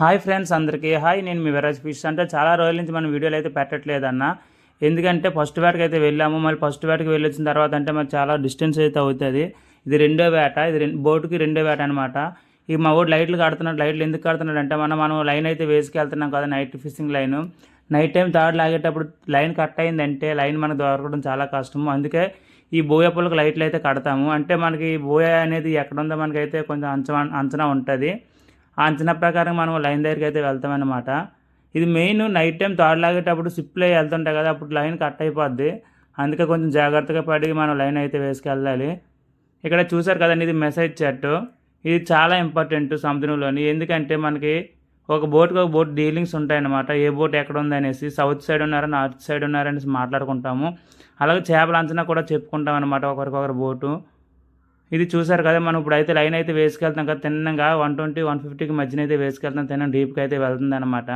Hi friends అందరికీ. Hi నేను మీ Viraj fish. అంటే చాలా రోజుల నుంచి మనం వీడియోలు అయితే పెట్టట్లేదన్న. ఎందుకంటే ఫస్ట్ వేటకి అయితే వెళ్ళాము. మళ్ళీ ఫస్ట్ వేటకి వెళ్ళి వచ్చిన తర్వాత అంటే మాకు చాలా డిస్టెన్స్ అయితే అవుతుంది. ఇది రెండో వేట. ఇది రెండు బోటుకి రెండో వేట అనమాట ఈ మా ఊడు లైట్లు కడుతున్నాడు లైట్లు ఎందుకు కడుతున్నాడు అంటే మనం మనం లైన్ అయితే వేసుకెళ్తున్నాం కదా night fishing line. Night time తాడు లాగేటప్పుడు లైన్ కట్ అయిందంటే లైన్ మనకు దొరకడం చాలా కష్టము. అందుకే ఈ బోయ పొలకు లైట్లు అయితే కడతాము. అంటే మనకి బోయ అనేది ఎక్కడ ఉందో మనకైతే కొంచెం అంచనా అంచనా ఉంటుంది. ఆ అంచనా ప్రకారం మనం లైన్ దగ్గరికి అయితే వెళ్తామన్నమాట. ఇది మెయిన్ నైట్ టైం తాడు లాగేటప్పుడు సిప్లే వెళ్తుంటాయి కదా అప్పుడు లైన్ కట్ అయిపోద్ది. అందుకే కొంచెం జాగ్రత్తగా పడి మనం లైన్ అయితే వేసుకెళ్ళాలి. ఇక్కడ చూసారు కదండి ఇది మెసేజ్ చాట్. ఇది చాలా ఇంపార్టెంట్ సముద్రంలోని. ఎందుకంటే మనకి ఒక బోట్కి ఒక బోట్ డీలింగ్స్ ఉంటాయన్నమాట. ఏ బోట్ ఎక్కడ ఉంది అనేసి సౌత్ సైడ్ ఉన్నారా నార్త్ సైడ్ ఉన్నారనేసి మాట్లాడుకుంటాము. అలాగే చేపల అంచనా కూడా చెప్పుకుంటాం అనమాట ఒకరికొకరు బోటు. ఇది చూసారు కదా మనం ఇప్పుడు అయితే లైన్ అయితే వేసుకెళ్తాం కదా తిన్నంగా వన్ ట్వంటీ వన్ ఫిఫ్టీకి మధ్యన అయితే వేసుకెళ్తాం తిన్న డీప్కి అయితే వెళ్తుంది అనమాట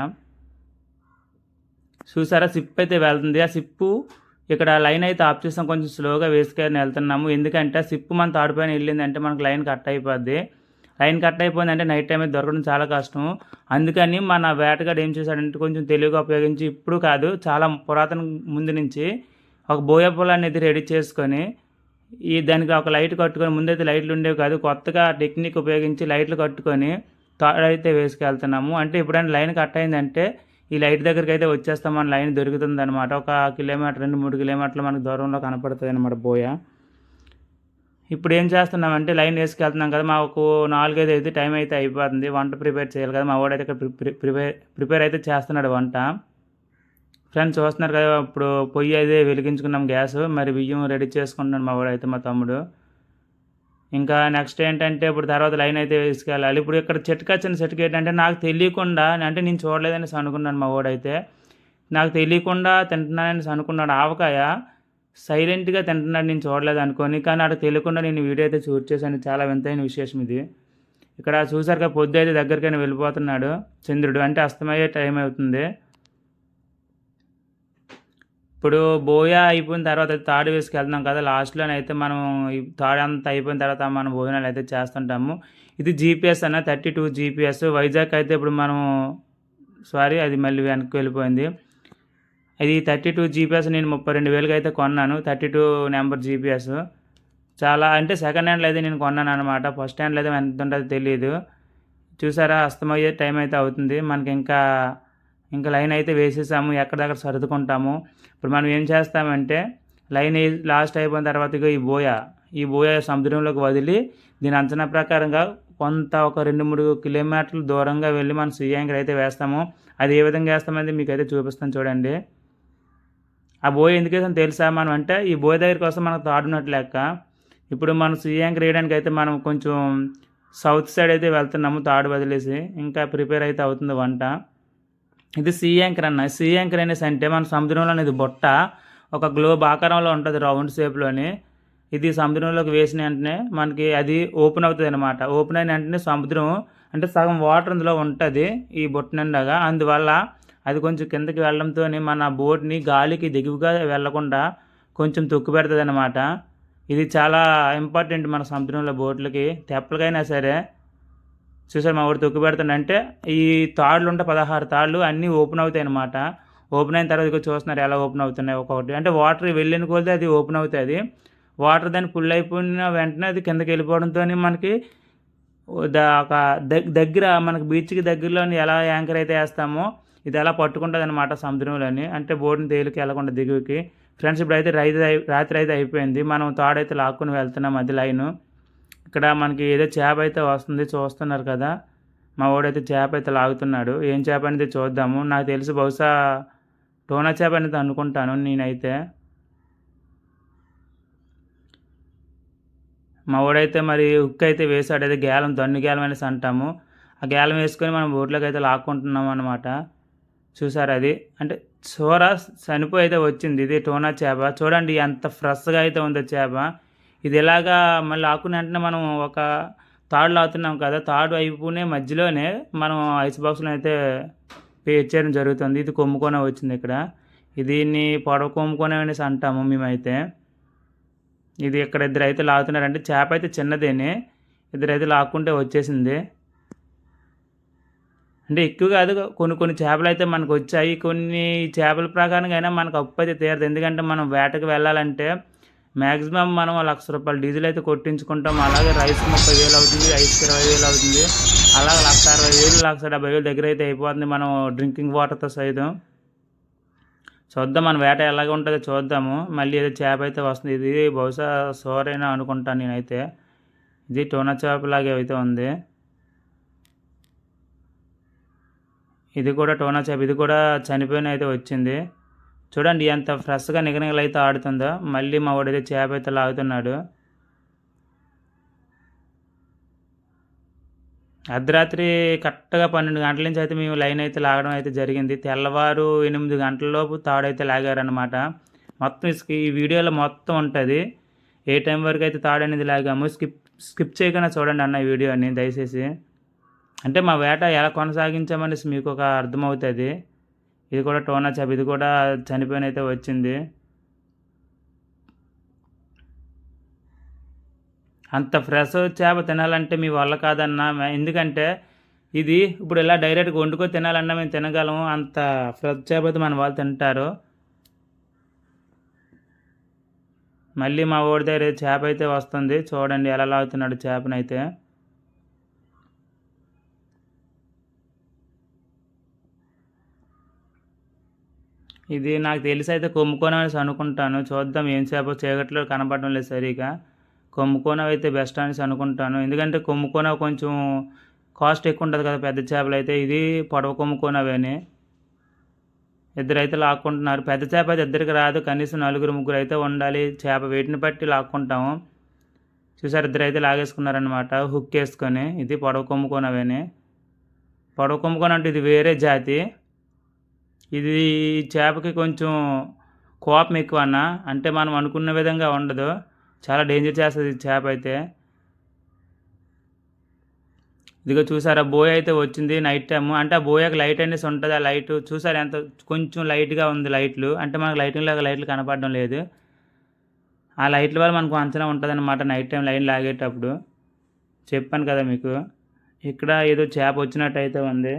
చూసారా సిప్ అయితే వెళ్తుంది. ఆ సిప్పు ఇక్కడ లైన్ అయితే ఆఫ్ చేస్తాం కొంచెం స్లోగా వేసుకొని వెళ్తున్నాము. ఎందుకంటే ఆ సిప్పు మన వెళ్ళింది వెళ్ళిందంటే మనకు లైన్ కట్ అయిపోద్ది. లైన్ కట్ అయిపోయిందంటే నైట్ టైం అయితే దొరకడం చాలా కష్టం. అందుకని మన వేటగాడు ఏం చేశాడంటే కొంచెం తెలివిగా ఉపయోగించి ఇప్పుడు కాదు చాలా పురాతన ముందు నుంచి ఒక బోయ పొల అనేది రెడీ చేసుకొని ఈ దానికి ఒక లైట్ కట్టుకొని ముందైతే లైట్లు ఉండేవి కాదు కొత్తగా టెక్నిక్ ఉపయోగించి లైట్లు కట్టుకొని తాడైతే వేసుకెళ్తున్నాము. అంటే ఎప్పుడైనా లైన్ కట్ అయిందంటే ఈ లైట్ దగ్గరికి అయితే వచ్చేస్తాం మన లైన్ దొరుకుతుంది అనమాట ఒక కిలోమీటర్ రెండు మూడు కిలోమీటర్లు మనకు దూరంలో కనపడుతుంది అనమాట బోయ. ఇప్పుడు ఏం చేస్తున్నామంటే లైన్ వేసుకెళ్తున్నాం కదా మాకు నాలుగైదు అయితే టైం అయితే అయిపోతుంది. వంట ప్రిపేర్ చేయాలి కదా మా వాడైతే ఇక్కడ ప్రిపేర్ ప్రిపేర్ అయితే చేస్తున్నాడు వంట. ఫ్రెండ్స్ చూస్తున్నారు కదా ఇప్పుడు పొయ్యి అయితే వెలిగించుకున్నాం గ్యాస్ మరి బియ్యం రెడీ చేసుకుంటున్నాడు మా అయితే మా తమ్ముడు. ఇంకా నెక్స్ట్ ఏంటంటే ఇప్పుడు తర్వాత లైన్ అయితే వేసుకెళ్ళాలి. ఇప్పుడు ఇక్కడ చెట్టుకు వచ్చిన చెట్టుకు ఏంటంటే నాకు తెలియకుండా అంటే నేను చూడలేదనేసి అనుకున్నాను మా వాడైతే నాకు తెలియకుండా తింటున్నానని అనుకున్నాడు ఆవకాయ సైలెంట్గా తింటున్నాడు నేను చూడలేదు అనుకోని. కానీ అక్కడ తెలియకుండా నేను వీడియో అయితే షూట్ చేశాను. చాలా వింతైన విశేషం ఇది. ఇక్కడ చూసారుగా పొద్దు అయితే దగ్గరికైనా వెళ్ళిపోతున్నాడు చంద్రుడు. అంటే అస్తమయ్యే టైం అవుతుంది. ఇప్పుడు బోయా అయిపోయిన తర్వాత థర్డ్ వేసుకు వెళ్తున్నాం కదా లాస్ట్లోనైతే మనం థర్డ్ అంతా అయిపోయిన తర్వాత మనం భోజనాలు అయితే చేస్తుంటాము. ఇది జీపీఎస్ అన్న థర్టీ టూ జీపీఎస్. వైజాగ్ అయితే ఇప్పుడు మనం సారీ అది మళ్ళీ వెనక్కి వెళ్ళిపోయింది. ఇది థర్టీ టూ జీపీఎస్ నేను ముప్పై రెండు వేలకి అయితే కొన్నాను థర్టీ టూ నెంబర్ జీపీఎస్. చాలా అంటే సెకండ్ హ్యాండ్లో అయితే నేను కొన్నాను అనమాట ఫస్ట్ హ్యాండ్లో అయితే ఎంత ఉంటుందో తెలియదు చూసారా అస్తమయ్యే టైం అయితే అవుతుంది. మనకి ఇంకా ఇంకా లైన్ అయితే వేసేసాము ఎక్కడెక్కడ సర్దుకుంటాము. ఇప్పుడు మనం ఏం చేస్తామంటే లైన్ లాస్ట్ అయిపోయిన తర్వాత ఇక ఈ బోయ ఈ బోయ సముద్రంలోకి వదిలి దీని అంచనా ప్రకారంగా కొంత ఒక రెండు మూడు కిలోమీటర్లు దూరంగా వెళ్ళి మనం యాంకర్ అయితే వేస్తాము. అది ఏ విధంగా వేస్తామనేది మీకు అయితే చూపిస్తాను చూడండి. ఆ బోయ ఎందుకేసాం తెలుసా మనం అంటే ఈ బోయ దగ్గర కోసం మనకు తాడున్నట్టు లెక్క. ఇప్పుడు మనం యాంకర్ వేయడానికి అయితే మనం కొంచెం సౌత్ సైడ్ అయితే వెళ్తున్నాము తాడు వదిలేసి ఇంకా ప్రిపేర్ అయితే అవుతుంది వంట. ఇది సీ యాంకర్ అన్న. సీ యాంకర్ అనేసి అంటే మన సముద్రంలో అనేది బొట్ట ఒక గ్లోబ్ ఆకారంలో ఉంటుంది రౌండ్ షేప్లోని. ఇది సముద్రంలోకి వేసిన వెంటనే మనకి అది ఓపెన్ అవుతుంది అనమాట ఓపెన్ అయిన వెంటనే సముద్రం అంటే సగం వాటర్ అందులో ఉంటుంది ఈ బొట్ట నిండగా. అందువల్ల అది కొంచెం కిందకి వెళ్ళడంతో మన బోట్ని గాలికి దిగువగా వెళ్ళకుండా కొంచెం తొక్కు పెడుతుంది అనమాట ఇది చాలా ఇంపార్టెంట్ మన సముద్రంలో బోట్లకి. తెప్పలకైనా సరే చూసారు మా వాడు తొక్కు పెడుతుండంటే ఈ తాళ్ళు ఉంటే పదహారు తాళ్ళు అన్నీ ఓపెన్ అవుతాయి అనమాట ఓపెన్ అయిన తర్వాత చూస్తున్నారు ఎలా ఓపెన్ అవుతున్నాయి ఒక్కొక్కటి. అంటే వాటర్ వెళ్ళిన కొలితే అది ఓపెన్ అవుతుంది. వాటర్ దాన్ని ఫుల్ అయిపోయిన వెంటనే అది కిందకి వెళ్ళిపోవడంతో మనకి ఒక దగ్గర మనకి బీచ్కి దగ్గరలోని ఎలా యాంకర్ అయితే వేస్తామో ఇది ఎలా పట్టుకుంటుంది అనమాట సముద్రంలోని. అంటే బోర్డుని తేలికి వెళ్ళకుండా దిగువకి. ఫ్రెండ్స్ ఇప్పుడు అయితే రైతు రాత్రి అయితే అయిపోయింది. మనం తాడైతే లాక్కుని వెళ్తున్నాం అది లైను. ఇక్కడ మనకి ఏదో చేప అయితే వస్తుంది చూస్తున్నారు కదా. మా వాడైతే చేప అయితే లాగుతున్నాడు. ఏం చేప అనేది చూద్దాము. నాకు తెలిసి బహుశా టోనా చేప అనేది అనుకుంటాను నేనైతే. మా వాడైతే మరి హుక్ అయితే వేసాడు. అయితే గేలం దన్ను గేలం అనేసి అంటాము. ఆ గేలం వేసుకొని మనం బోట్లోకి అయితే లాక్కుంటున్నాం అనమాట చూసారు అది? అంటే చోర చనిపోయి అయితే వచ్చింది. ఇది టోనా చేప. చూడండి ఎంత ఫ్రెష్గా అయితే ఉందో చేప. ఇది ఎలాగా మళ్ళీ ఆకుని వెంటనే మనం ఒక తాడు లాగుతున్నాం కదా తాడు అయిపోనే మధ్యలోనే మనం ఐస్ బాక్స్లో అయితే పేర్చేయడం జరుగుతుంది. ఇది కొమ్ముకొనే వచ్చింది ఇక్కడ. దీన్ని పొడవ కొమ్ముకొనే అనేసి అంటాము మేమైతే. ఇది ఇక్కడ ఇద్దరు అయితే లాగుతున్నారంటే చేప అయితే చిన్నదేనే. ఇద్దరు అయితే లాక్కుంటే వచ్చేసింది. అంటే ఎక్కువ కాదు కొన్ని కొన్ని చేపలు అయితే మనకు వచ్చాయి. కొన్ని చేపల ప్రకారంగా అయినా మనకు అప్పు అయితే తీరదు. ఎందుకంటే మనం వేటకు వెళ్ళాలంటే మ్యాక్సిమం మనం లక్ష రూపాయలు డీజిల్ అయితే కొట్టించుకుంటాం. అలాగే రైస్ ముప్పై వేలు అవుతుంది రైస్కి ఇరవై వేలు అవుతుంది. అలాగే లక్ష అరవై వేలు లక్ష డెబ్బై వేలు దగ్గర అయితే అయిపోతుంది మనం డ్రింకింగ్ వాటర్తో సైతం. చూద్దాం మన వేట ఎలాగ ఉంటుందో చూద్దాము. మళ్ళీ ఏదో చేప అయితే వస్తుంది. ఇది బహుశా సోరైనా అనుకుంటాను నేనైతే. ఇది టోనా చేప లాగే అయితే ఉంది. ఇది కూడా టోనా చేప. ఇది కూడా చనిపోయిన అయితే వచ్చింది. చూడండి ఎంత ఫ్రెష్గా నిగనిగలు అయితే ఆడుతుందో. మళ్ళీ మా వాడైతే చేప అయితే లాగుతున్నాడు. అర్ధరాత్రి కరెక్ట్గా పన్నెండు గంటల నుంచి అయితే మేము లైన్ అయితే లాగడం అయితే జరిగింది. తెల్లవారు ఎనిమిది గంటలలోపు తాడైతే లాగారనమాట మొత్తం ఈ వీడియోలో మొత్తం ఉంటుంది. ఏ టైం వరకు అయితే తాడు అనేది లాగాము స్కిప్ స్కిప్ చేయకుండా చూడండి అన్న ఈ వీడియోని దయచేసి. అంటే మా వేట ఎలా కొనసాగించామనేసి మీకు ఒక అర్థమవుతుంది. ఇది కూడా టోనా చేప ఇది కూడా చనిపోయిన అయితే వచ్చింది. అంత ఫ్రెష్ చేప తినాలంటే మీ వల్ల కాదన్నా ఎందుకంటే ఇది ఇప్పుడు ఇలా డైరెక్ట్గా వండుకొని తినాలన్నా మేము తినగలము అంత ఫ్రెష్ చేప అయితే మన వాళ్ళు తింటారు. మళ్ళీ మా ఓడి దగ్గర చేప అయితే వస్తుంది చూడండి ఎలా లాగుతున్నాడు చేపనైతే. ఇది నాకు తెలిసి అయితే కుంభకోణం అనేసి అనుకుంటాను. చూద్దాం ఏం చేప చీకట్లో కనపడడం లేదు సరిగా. కుంభకోణం అయితే బెస్ట్ అనేసి అనుకుంటాను. ఎందుకంటే కుంభకోణం కొంచెం కాస్ట్ ఎక్కువ ఉంటుంది కదా పెద్ద చేపలు అయితే. ఇది పొడవ కొమ్ముకోనవేని ఇద్దరు అయితే లాక్కుంటున్నారు. పెద్ద చేప అయితే ఇద్దరికి రాదు. కనీసం నలుగురు ముగ్గురు అయితే ఉండాలి. చేప వేటిని బట్టి లాక్కుంటాము. చూసారు ఇద్దరు అయితే లాగేసుకున్నారనమాట హుక్ వేసుకొని. ఇది పొడవ కొమ్ముకోనవేని పొడవ కుంభకోణం అంటే ఇది వేరే జాతి. ఇది చేపకి కొంచెం కోపం ఎక్కువ అన్న అంటే మనం అనుకున్న విధంగా ఉండదు. చాలా డేంజర్ చేస్తుంది చేప అయితే. ఇదిగో చూసారా బోయ్ అయితే వచ్చింది నైట్ టైము. అంటే ఆ బోయకు లైట్ అనేసి ఉంటుంది ఆ లైట్ చూసారా ఎంత కొంచెం లైట్గా ఉంది లైట్లు. అంటే మనకు లైటింగ్ లాగా లైట్లు కనపడడం లేదు. ఆ లైట్ల వల్ల మనకు అంచనా ఉంటుంది అనమాట నైట్ టైం లైన్ లాగేటప్పుడు. చెప్పాను కదా మీకు. ఇక్కడ ఏదో చేప వచ్చినట్టు అయితే ఉంది.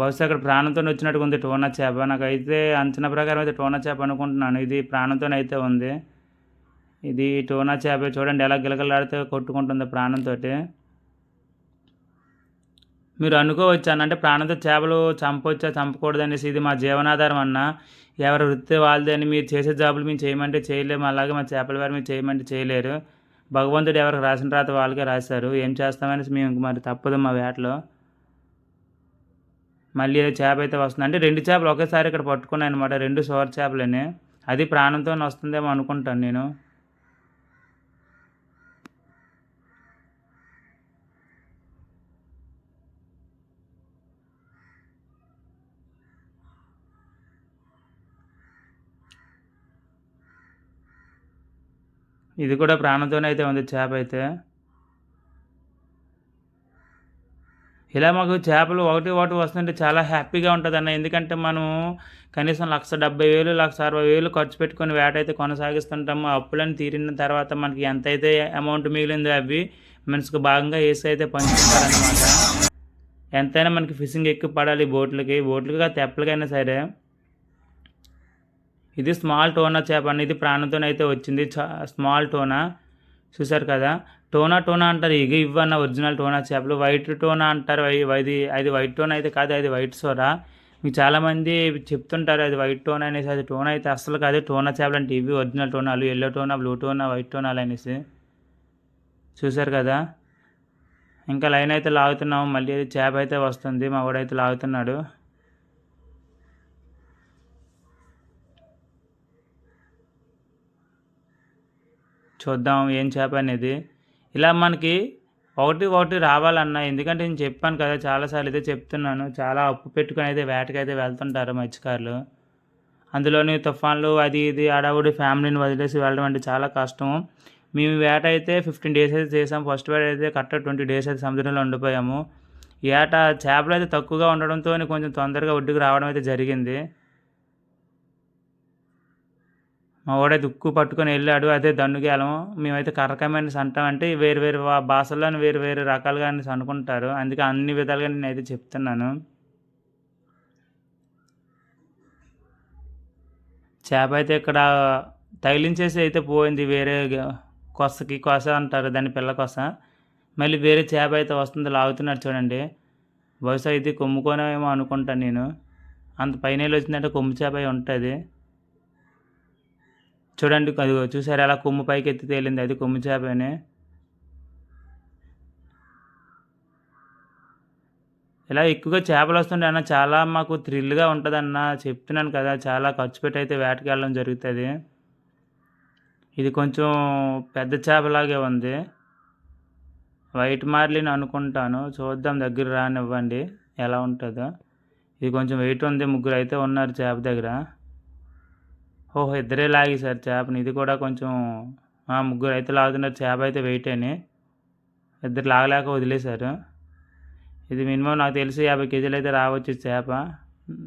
బహుశా అక్కడ ప్రాణంతో వచ్చినట్టుగా ఉంది. టోనా చేప. నాకైతే అంచనా ప్రకారం అయితే టోనా చేప అనుకుంటున్నాను. ఇది ప్రాణంతోనైతే ఉంది. ఇది టోనా చేప చూడండి ఎలా గిలగలాడితే కొట్టుకుంటుంది ప్రాణంతో మీరు అనుకోవచ్చు అన్న? అంటే ప్రాణంతో చేపలు చంపవచ్చా చంపకూడదు అనేసి ఇది మా జీవనాధారం అన్న. ఎవరి వృత్తి వాళ్ళది అని మీరు చేసే జాబులు మేము చేయమంటే చేయలేము. అలాగే మా చేపల వారు మీరు చేయమంటే చేయలేరు. భగవంతుడు ఎవరికి రాసిన తర్వాత వాళ్ళకే రాశారు. ఏం చేస్తామనేసి మేము మరి తప్పదు మా వేటలో. మళ్ళీ చేప అయితే వస్తుంది. అంటే రెండు చేపలు ఒకేసారి ఇక్కడ పట్టుకున్నాయి అనమాట రెండు సోర్ చేపలని. అది ప్రాణంతో వస్తుందేమో అనుకుంటాను నేను. ఇది కూడా ప్రాణంతోనే అయితే ఉంది చేప అయితే. ఇలా మాకు చేపలు ఒకటి ఒకటి వస్తుంటే చాలా హ్యాపీగా ఉంటుంది అన్న ఎందుకంటే మనం కనీసం లక్ష డెబ్బై వేలు లక్ష అరవై వేలు ఖర్చు పెట్టుకొని వేట అయితే కొనసాగిస్తుంటాము. అప్పులను తీరిన తర్వాత మనకి ఎంత అయితే అమౌంట్ మిగిలిందో అవి మనసుకు భాగంగా వేసి అయితే పంచుకుంటారనమాట ఎంతైనా మనకి ఫిషింగ్ ఎక్కువ పడాలి బోట్లకి. బోట్లకి తెప్పలకైనా సరే. ఇది స్మాల్ టోనా చేప అనేది ప్రాణంతోనైతే వచ్చింది. స్మాల్ టోనా చూసారు కదా? టోనా టోనా అంటారు. ఇగ ఇవ్వన్న ఒరిజినల్ టోనా చేపలు. వైట్ టోనా అంటారు. ఇది అది వైట్ టోన్ అయితే కాదు అది వైట్ సోరా మీకు చాలామంది చెప్తుంటారు అది వైట్ టోన్ అనేసి అది టోన్ అయితే అసలు కాదు. టోనా చేపలు అంటే ఇవి original టోనాలు. Yellow tuna blue tuna white టోనాలు అనేసి. చూసారు కదా? ఇంకా లైన్ అయితే లాగుతున్నాము. మళ్ళీ చేప అయితే వస్తుంది. మా వాడైతే లాగుతున్నాడు. చూద్దాం ఏం చేప అనేది. ఇలా మనకి ఒకటి ఒకటి రావాలన్నా ఎందుకంటే నేను చెప్పాను కదా చాలాసార్లు అయితే చెప్తున్నాను చాలా అప్పు పెట్టుకుని అయితే వేటకైతే వెళ్తుంటారు మత్స్యకారులు. అందులోని తుఫాన్లు అది ఇది అడవుడి ఫ్యామిలీని వదిలేసి వెళ్ళడం అంటే చాలా కష్టం. మేము వేట అయితే ఫిఫ్టీన్ డేస్ అయితే చేసాం. ఫస్ట్ వేట అయితే కరెక్ట్ ట్వంటీ డేస్ అయితే సముద్రంలో ఉండిపోయాము. ఏట చేపలు అయితే తక్కువగా ఉండడంతో కొంచెం తొందరగా ఒడ్డుకు రావడం అయితే జరిగింది. మా వాడైతే ఉక్కు పట్టుకొని వెళ్ళాడు అదే దన్నుగేలం మేమైతే కర్రకమైన అంటాం అంటే వేరు వేరు భాషల్లోని వేరు వేరు రకాలుగా అనేసి అనుకుంటారు. అందుకే అన్ని విధాలుగా నేను అయితే చెప్తున్నాను. చేప అయితే ఇక్కడ తగిలించేసి అయితే పోయింది వేరే కొసకి కొస అంటారు దాని పిల్ల కొస. మళ్ళీ వేరే చేప అయితే వస్తుంది లాగుతున్నారు చూడండి. బహుశా ఇది కొమ్ముకోనేమో అనుకుంటాను నేను. అంత పైన వెళ్ళి వచ్చిందంటే కొమ్ము చేప ఉంటుంది. చూడండి అది చూసారు? ఎలా కొమ్ము పైకి ఎత్తి తేలింది. అది కొమ్ము చేపనే. ఇలా ఎక్కువగా చేపలు వస్తుంటే అన్న చాలా మాకు థ్రిల్గా ఉంటుందన్న చెప్తున్నాను కదా. చాలా ఖర్చు పెట్టి అయితే వేటకి వెళ్ళడం జరుగుతుంది. ఇది కొంచెం పెద్ద చేపలాగే ఉంది. వైట్ మార్లిన్ అనుకుంటాను. చూద్దాం దగ్గర రానివ్వండి. ఎలా ఉంటుందో. ఇది కొంచెం వెయిట్ ఉంది. ముగ్గురు అయితే ఉన్నారు చేప దగ్గర. ఓహో ఇద్దరే లాగేశారు చేపని. ఇది కూడా కొంచెం ముగ్గురు అయితే లాగుతున్నారు. చేప అయితే వెయిట్ అని ఇద్దరు లాగలేక వదిలేశారు. ఇది మినిమం నాకు తెలిసి యాభై కేజీలు అయితే రావచ్చు చేప.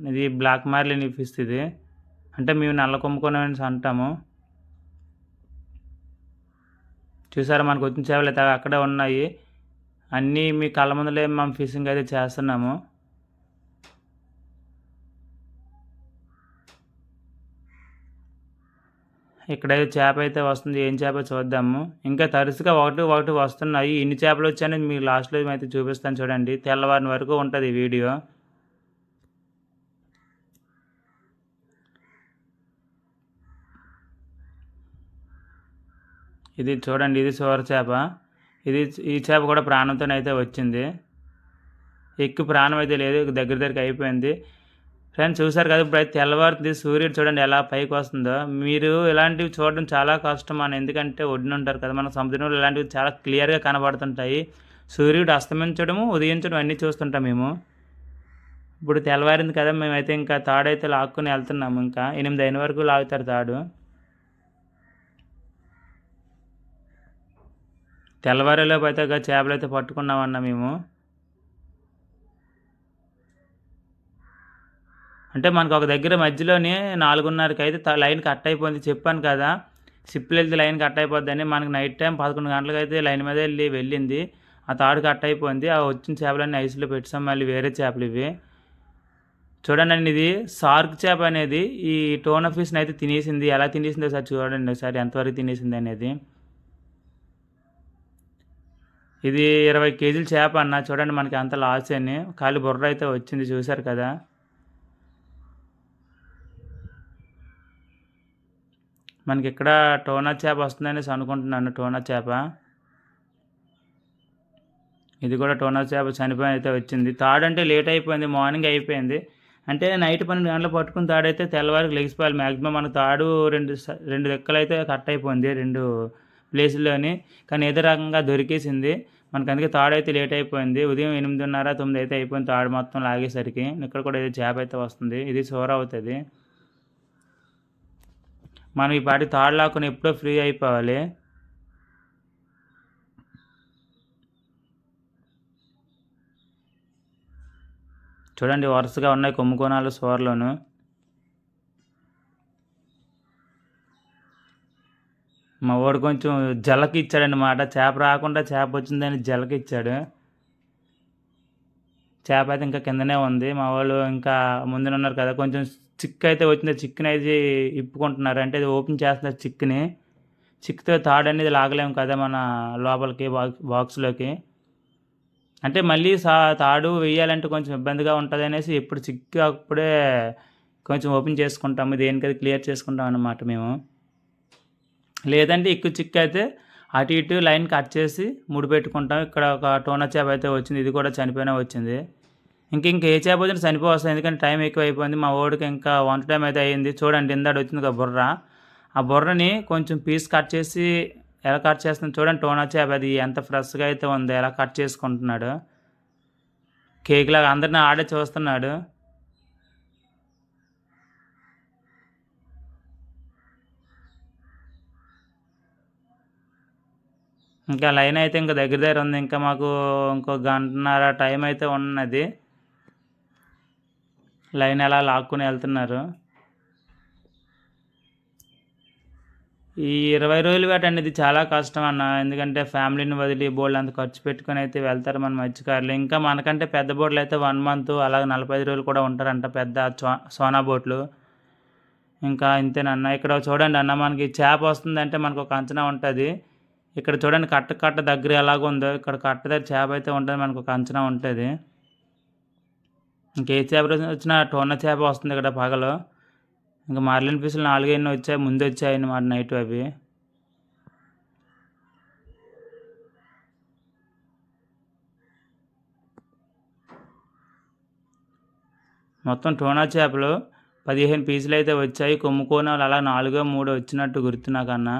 ఇది బ్లాక్ మార్లిన్ ఫిష్ ఇది. అంటే మేము నల్ల కొమ్ముకొని అంటాము. చూసారా మనకు వచ్చిన చేపలు అయితే అక్కడే ఉన్నాయి. అన్నీ మీ కళ్ళ ముందలే మేము ఫిషింగ్ అయితే చేస్తున్నాము. ఇక్కడైతే చేప అయితే వస్తుంది. ఏం చేప చూద్దాము. ఇంకా తరచుగా ఒకటి ఒకటి వస్తున్నాయి. ఎన్ని చేపలు వచ్చాయని మీకు లాస్ట్లో అయితే చూపిస్తాను చూడండి. తెల్లవారిన వరకు ఉంటుంది వీడియో. ఇది చూడండి ఇది సోర చేప. ఇది ఈ చేప కూడా ప్రాణంతోనైతే వచ్చింది. ఎక్కువ ప్రాణం అయితే లేదు. దగ్గర దగ్గరికి అయిపోయింది. ఫ్రెండ్స్ చూసారు కదా ఇప్పుడు అయితే తెల్లవారుతుంది సూర్యుడు చూడండి ఎలా పైకి వస్తుందో. మీరు ఇలాంటివి చూడడం చాలా కష్టం అని ఎందుకంటే ఒడ్డున ఉంటారు కదా మన సముద్రంలో ఇలాంటివి చాలా క్లియర్గా కనబడుతుంటాయి. సూర్యుడు అస్తమించడము ఉదయించడం అన్నీ చూస్తుంటాం మేము. ఇప్పుడు తెల్లవారింది కదా మేమైతే ఇంకా తాడైతే లాక్కుని వెళ్తున్నాము ఇంకా. ఎనిమిది అయిన వరకు లాగుతారు తాడు. తెల్లవారేలోపు అయితే చేపలు అయితే పట్టుకున్నామన్నా మేము. అంటే మనకు ఒక దగ్గర మధ్యలోనే నాలుగున్నరకి అయితే త- లైన్ కట్ అయిపోయింది. చెప్పాను కదా షిప్లు వెళ్తే లైన్ కట్ అయిపోద్దని మనకి నైట్ టైం పదకొండు గంటలకు అయితే లైన్ మీద వెళ్ళి వెళ్ళింది. ఆ తాడు కట్ అయిపోయింది. ఆ వచ్చిన చేపలన్నీ ఐస్లో పెట్టాం మళ్ళీ వేరే చేపలు ఇవి. చూడండి ఇది. సార్క్ చేప అనేది ఈ టోన్ ఫిష్ని అయితే తినేసింది. ఎలా తినేసిందో ఒకసారి చూడండి ఒకసారి. ఎంతవరకు తినేసింది అనేది. ఇది ఇరవై కేజీల చేప అన్న. చూడండి మనకి అంత లాస్ అని. ఖాళీ బుర్ర అయితే వచ్చింది. చూశారు కదా. మనకి ఇక్కడ టోనా చేప వస్తుందనేసి అనుకుంటున్నాను టోనా చేప. ఇది కూడా టోనా చేప చనిపోయి అయితే వచ్చింది. తాడు అంటే లేట్ అయిపోయింది మార్నింగ్ అయిపోయింది. అంటే నైట్ పన్నెండు గంటలు పట్టుకుని తాడైతే తెల్లవారికి లెగిసిపోవాలి మ్యాక్సిమం మన తాడు రెండు రెండు రెక్కలు అయితే కట్ అయిపోయింది రెండు ప్లేసుల్లోని. కానీ ఏదో రకంగా దొరికేసింది. మనకు అందుకే తాడు అయితే లేట్ అయిపోయింది. ఉదయం ఎనిమిదిన్నర తొమ్మిది అయితే అయిపోయింది తాడు మొత్తం లాగేసరికి. ఇక్కడ కూడా ఏదో చేప అయితే వస్తుంది. ఇది సోర్ అవుతుంది. మనం ఈ పాటి తాడు లాక్కుని ఎప్పుడో ఫ్రీ అయిపోవాలి. చూడండి వరుసగా ఉన్నాయి కొమ్ముకోనాలు సోర్లోను మా వాడు కొంచెం జలకి ఇచ్చాడనమాట చేప రాకుండా చేప వచ్చిందని జలకి ఇచ్చాడు చేప అయితే ఇంకా కిందనే ఉంది. మా వాళ్ళు ఇంకా ముందున ఉన్నారు కదా కొంచెం చిక్కు అయితే వచ్చింది. చిక్కుని అయితే ఇప్పుకుంటున్నారు. అంటే ఇది ఓపెన్ చేస్తున్నారు చిక్కుని. చిక్కుతో తాడు అనేది లాగలేము కదా మన లోపలికి బాక్స్ బాక్స్లోకి. అంటే మళ్ళీ సా తాడు వేయాలంటే కొంచెం ఇబ్బందిగా ఉంటుంది అనేసి ఇప్పుడు చిక్కు అప్పుడే కొంచెం ఓపెన్ చేసుకుంటాము. దేనికది క్లియర్ చేసుకుంటాం అన్నమాట మేము. లేదంటే ఎక్కువ చిక్కు అయితే అటు ఇటు లైన్ కట్ చేసి ముడి పెట్టుకుంటాం. ఇక్కడ ఒక టోనా చేప అయితే వచ్చింది. ఇది కూడా చనిపోయినా వచ్చింది. ఇంక ఇంక ఏ చేప వచ్చినా చనిపోవస్తుంది ఎందుకంటే టైం ఎక్కువ అయిపోయింది మా ఓడికి ఇంకా వంట టైం అయితే అయ్యింది. చూడండి ఇందాడు వచ్చింది ఒక బుర్ర. ఆ బుర్రని కొంచెం పీస్ కట్ చేసి ఎలా కట్ చేస్తుంది చూడండి. టోనా చేప అది ఎంత ఫ్రెష్గా అయితే ఉందో ఎలా కట్ చేసుకుంటున్నాడు. కేక్ లాగా అందరిని ఆడే చూస్తున్నాడు. ఇంకా లైన్ అయితే ఇంకా దగ్గర దగ్గర ఉంది. ఇంకా మాకు ఇంకో గంటన్నర టైం అయితే ఉన్నది. లైన్ ఎలా లాక్కుని వెళ్తున్నారు? ఈ ఇరవై రోజులు వేట అనేది చాలా కష్టం అన్న. ఎందుకంటే ఫ్యామిలీని వదిలి బోర్డు అంత ఖర్చు పెట్టుకొని అయితే వెళ్తారు మన మత్స్యకారులు ఇంకా మనకంటే పెద్ద బోట్లు అయితే వన్ మంత్ అలాగే నలభై ఐదు రోజులు కూడా ఉంటారంట పెద్ద చో సోనా బోట్లు. ఇంకా ఇంతేనన్న. ఇక్కడ చూడండి అన్న మనకి చేప వస్తుందంటే మనకు ఒక అంచనా ఉంటుంది. ఇక్కడ చూడండి కట్ట కట్ట దగ్గర ఎలాగ ఉందో. ఇక్కడ కట్ట దగ్గర చేప అయితే ఉంటుంది మనకు ఒక అంచనా ఉంటుంది. ఇంకే చేప వచ్చినా టోన చేప వస్తుంది ఇక్కడ పగలు. ఇంకా మార్లిన్ పీసులు నాలుగు వచ్చాయి ముందు వచ్చాయి అన్నమాట నైట్ అవి. మొత్తం టోనా చేపలు పదిహేను పీసులు అయితే వచ్చాయి. కొమ్ముకోనాలు అలా నాలుగో మూడో వచ్చినట్టు గుర్తు నాకన్నా.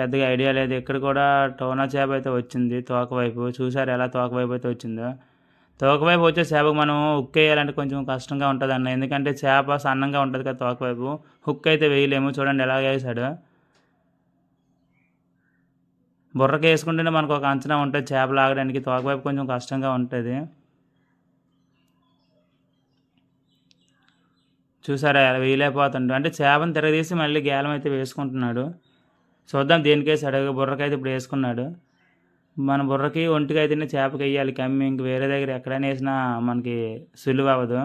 పెద్దగా ఐడియా లేదు. ఇక్కడ కూడా టోనా చేప అయితే వచ్చింది తోక వైపు. చూసారు ఎలా తోక వైపు అయితే వచ్చిందో? తోక వైపు వచ్చే చేపకు మనం హుక్ వేయాలంటే కొంచెం కష్టంగా ఉంటుంది అన్న. ఎందుకంటే చేప సన్నంగా ఉంటుంది కదా తోక వైపు. హుక్ అయితే వేయలేము. చూడండి ఎలా వేసాడు. బుర్రకి వేసుకుంటేనే మనకు ఒక అంచనా ఉంటుంది చేప లాగడానికి. తోక వైపు కొంచెం కష్టంగా ఉంటుంది. చూసారా ఎలా అంటే చేపను తిరగదీసి మళ్ళీ గేలం అయితే వేసుకుంటున్నాడు. చూద్దాం దేనికేసి అడగ బుర్రకైతే ఇప్పుడు వేసుకున్నాడు. మన బుర్రకి ఒంటికి అయితేనే చేపకి వేయాలి కమ్మి ఇంక వేరే దగ్గర ఎక్కడైనా వేసినా మనకి సులువు అవ్వదు.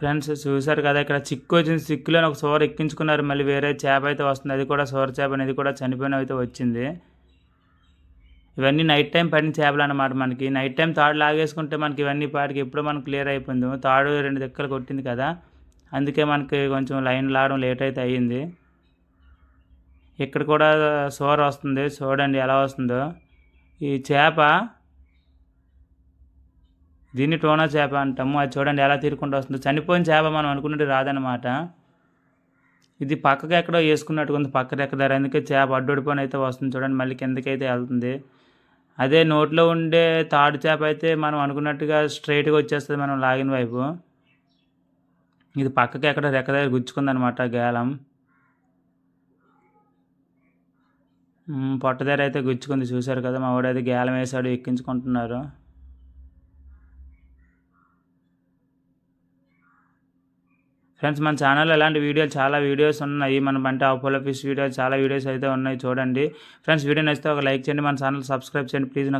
ఫ్రెండ్స్ చూశారు కదా ఇక్కడ చిక్కు వచ్చింది. చిక్కులో ఒక సోర ఎక్కించుకున్నారు. మళ్ళీ వేరే చేప అయితే వస్తుంది. అది కూడా సోర చేప అనేది కూడా చనిపోయిన అయితే వచ్చింది. ఇవన్నీ నైట్ టైం పడిన చేపలు అనమాట మనకి. నైట్ టైం తాడు లాగేసుకుంటే మనకి ఇవన్నీ పాటికి ఎప్పుడో మనకు క్లియర్ అయిపోయింది. తాడు రెండు దిక్కలు కొట్టింది కదా. అందుకే మనకి కొంచెం లైన్ లాగడం లేట్ అయితే అయ్యింది. ఇక్కడ కూడా సోర వస్తుంది. చూడండి ఎలా వస్తుందో. ఈ చేప దీన్ని టోనా చేప అంటాము. అది చూడండి ఎలా తీరుకుంటూ వస్తుందో. చనిపోయిన చేప మనం అనుకున్నట్టు రాదనమాట ఇది పక్కకి ఎక్కడో వేసుకున్నట్టు ఉంది. పక్కన ఎక్కదారు? అందుకే చేప అడ్డుడిపోయిన అయితే వస్తుంది. చూడండి మళ్ళీ కిందకైతే వెళ్తుంది. అదే నోట్లో ఉండే తాడు చేప అయితే మనం అనుకున్నట్టుగా స్ట్రైట్గా వచ్చేస్తుంది మనం లాగిన వైపు. ఇది పక్కకి ఎక్కడ రెక్క దగ్గర గుచ్చుకుందనమాట గేలం. పొట్ట దగ్గర అయితే గుచ్చుకుంది చూశారు కదా మా వాడు అయితే గేలం వేసాడు ఎక్కించుకుంటున్నారు. ఫ్రెండ్స్ మన ఛానల్లో ఇలాంటి వీడియోలు చాలా వీడియోస్ ఉన్నాయి. మన బంటి అపోలో ఫిష్ వీడియోస్ చాలా వీడియోస్ అయితే ఉన్నాయి చూడండి. ఫ్రెండ్స్ వీడియో నచ్చితే ఒక లైక్ చేయండి మన ఛానల్ సబ్స్క్రైబ్ చేయండి ప్లీజ్. నాకు